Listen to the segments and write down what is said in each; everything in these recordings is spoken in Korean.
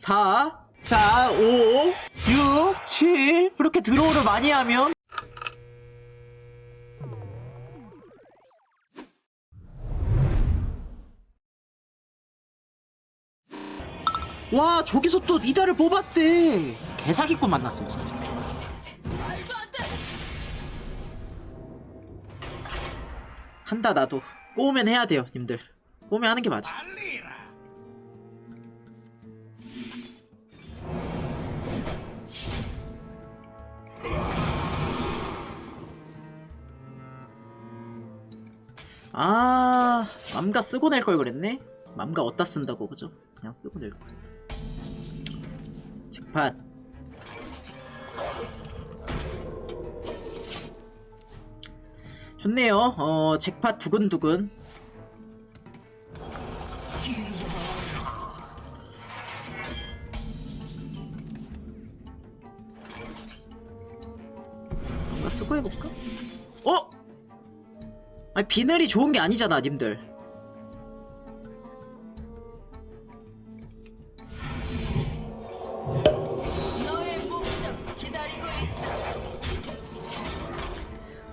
4 자, 5, 6, 7 그렇게 드로우를 많이 하면 와 저기서 또 이달을 뽑았대. 개사기꾼 만났어 진짜. 한다 나도. 꼬우면 해야 돼요 님들. 꼬우면 하는 게 맞아 아 맘가 쓰고 낼 걸 그랬네 맘가 어디다 쓴다고 그죠 그냥 쓰고 낼 걸. 책판 좋네요 어 잭팟 두근두근 뭔가 쓰고 해볼까? 어? 아니 비늘이 좋은 게 아니잖아 님들.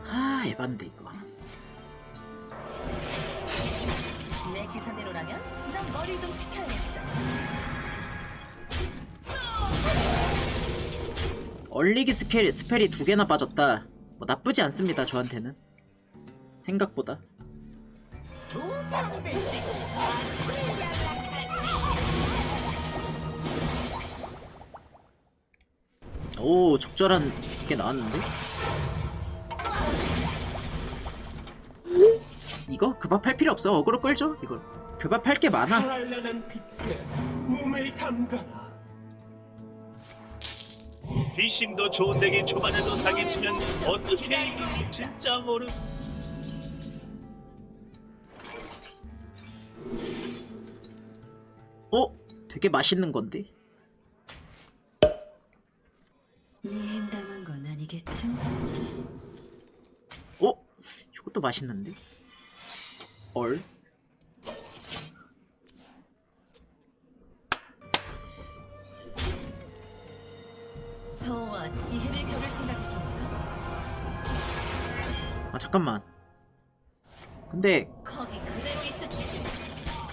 아 에반데 이거 내 계산대로라면 난 머리 좀 식혀야겠어. 얼리기 스펠, 스펠이 두 개나 빠졌다 뭐 나쁘지 않습니다 저한테는 생각보다. 오 적절한 게 나왔는데? 이거? 급합 할 필요 없어. 어그로 끌죠 이걸. 급합 할 게 많아. 뒷심도 좋은 덱이 초반에도 사기치면 어떻게 이길지 진짜 모르. 어? 되게 맛있는 건데 미행당한 건 아니겠죠? 어? 이것도 맛있는데? 얼? 저와 지혜를 겨룰 생각이십니까? 아 잠깐만 근데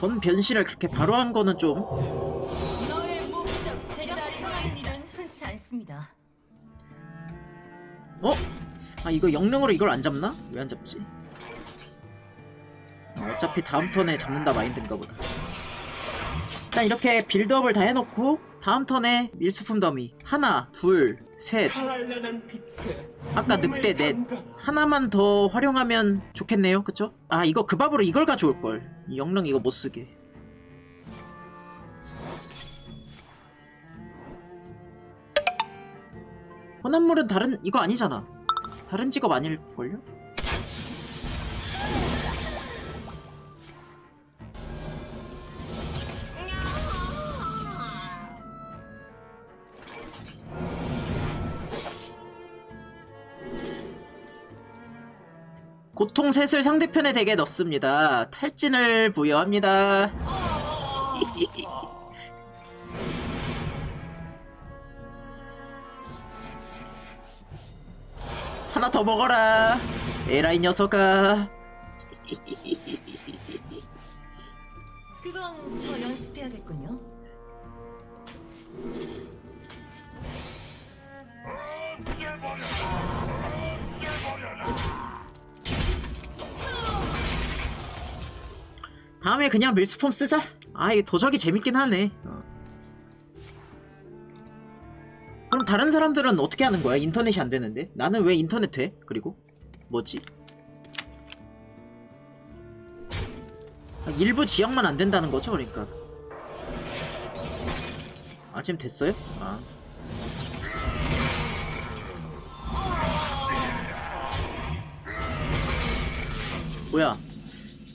전 변신을 그렇게 바로 한 거는 좀 너의 목적 기다리고 있는 일은 흔치 않습니다. 어? 아 이거 영능으로 이걸 안 잡나? 왜 안 잡지? 아, 어차피 다음 턴에 잡는다 마인드인가 보다 일단 이렇게 빌드업을 다 해놓고 다음 턴에 밀수품 더미 하나 둘셋 찬란한 빛에 아까 늑대 넷. 하나만 더 활용하면 좋겠네요 그쵸? 아 이거 그 밥으로 이걸 가져올걸 이 영능 이거 못쓰게 혼합물은 다른 이거 아니잖아 다른 직업 아닐걸요? 고통 셋을 상대편의 덱에 넣습니다. 탈진을 부여합니다. 하나 더 먹어라. 에라이 녀석아. 그건 더 연습해야겠군요. 다음에 그냥 밀스폼 쓰자. 아, 이 도적이 재밌긴 하네. 어. 그럼 다른 사람들은 어떻게 하는 거야? 인터넷이 안 되는데? 나는 왜 인터넷 돼? 그리고 뭐지? 아, 일부 지역만 안 된다는 거죠, 그러니까. 아, 지금 됐어요? 아. 뭐야?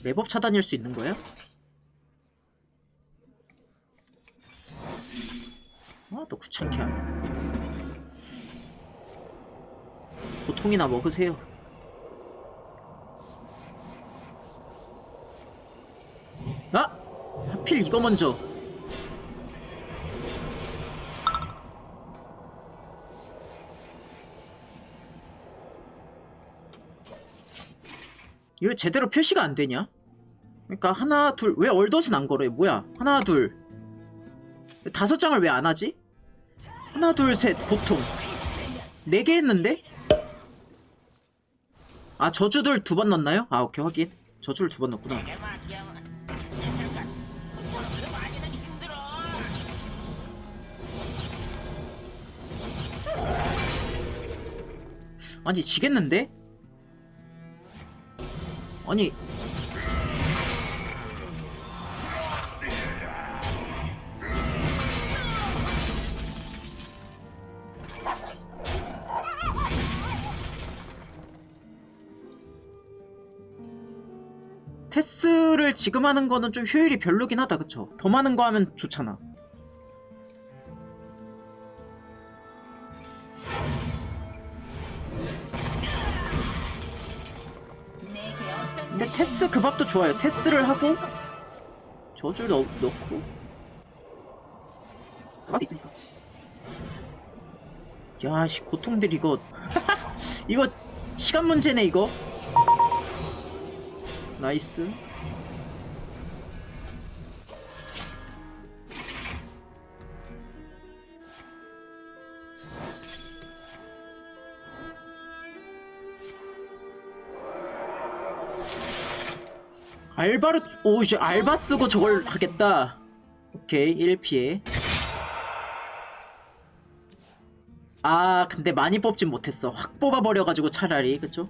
랩업 차단일 수 있는 거야? 아, 또 귀찮게 하네. 보통이나 먹으세요. 아! 하필 이거 먼저. 이거 제대로 표시가 안 되냐? 그러니까 하나 둘 왜 얼덧은 안 걸어요? 뭐야? 하나 둘 다섯 장을 왜 안 하지? 하나 둘 셋 고통 네 개 했는데? 아 저주들 두 번 넣었나요? 아 오케이 확인 저주를 두 번 넣었구나 아니 지겠는데? 아니 테스를 지금 하는 거는 좀 효율이 별로긴 하다 그쵸? 더 많은 거 하면 좋잖아 근데 테스 그 밥도 좋아요. 테스를 하고 저줄 넣, 넣고. 밥이 있으니까 야씨 고통들 이거. 이거 시간 문제네 이거. 나이스 알바로 오 이제 알바 쓰고 저걸 하겠다 오케이 1 피해 아 근데 많이 뽑진 못했어 확 뽑아 버려가지고 차라리 그쵸?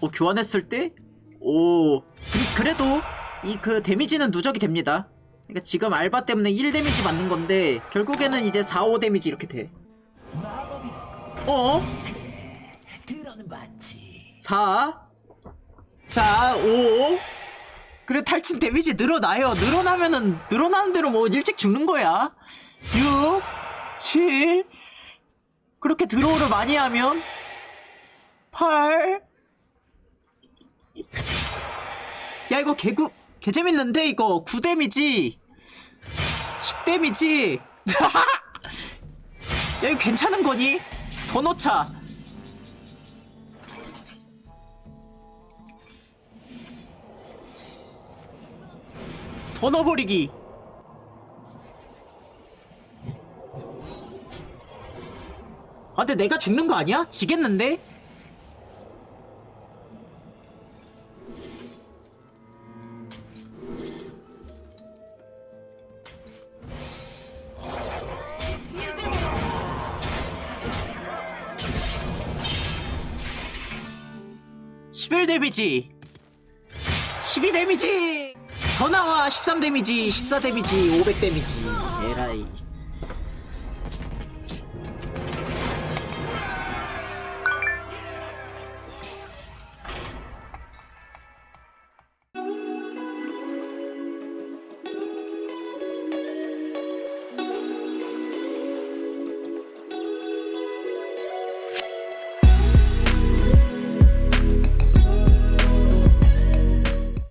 오 교환했을 때? 오 그래도 이 그 데미지는 누적이 됩니다 그러니까 지금 알바 때문에 1 데미지 맞는 건데 결국에는 이제 4, 5 데미지 이렇게 돼 어? 들어는 봤지. 4 자, 5 그래 탈진 데미지 늘어나요. 늘어나면은 늘어나는 대로 뭐 일찍 죽는 거야. 6 7 그렇게 드로우를 많이 하면 8 야 이거 개구 개재밌는데 이거? 9 데미지. 10 데미지. 야 이거 괜찮은 거니? 더 넣자 더 넣어버리기 아 근데 내가 죽는 거 아니야? 지겠는데? (11 데미지) 12 데미지 더 나와. 13 데미지 14 데미지 500 데미지. 에라이